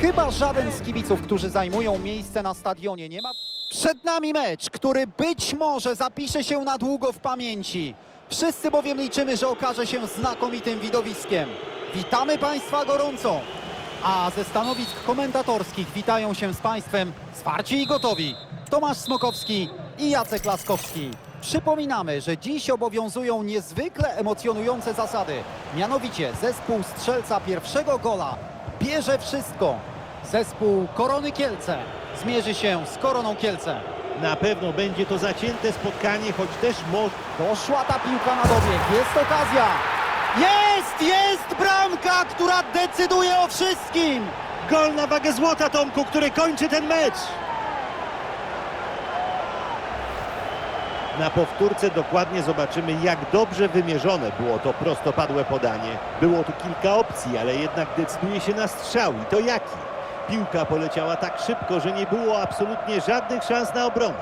Chyba żaden z kibiców, którzy zajmują miejsce na stadionie, nie ma. Przed nami mecz, który być może zapisze się na długo w pamięci. Wszyscy bowiem liczymy, że okaże się znakomitym widowiskiem. Witamy Państwa gorąco. A ze stanowisk komentatorskich witają się z Państwem zwarci i gotowi Tomasz Smokowski i Jacek Laskowski. Przypominamy, że dziś obowiązują niezwykle emocjonujące zasady. Mianowicie zespół strzelca pierwszego gola bierze wszystko. Zespół Korony Kielce zmierzy się z Koroną Kielce. Na pewno będzie to zacięte spotkanie, choć też może... Doszła ta piłka na dobieg, jest okazja. Jest, jest bramka, która decyduje o wszystkim. Gol na wagę złota, Tomku, który kończy ten mecz! Na powtórce dokładnie zobaczymy, jak dobrze wymierzone było to prostopadłe podanie. Było tu kilka opcji, ale jednak decyduje się na strzał. I to jaki? Piłka poleciała tak szybko, że nie było absolutnie żadnych szans na obronę.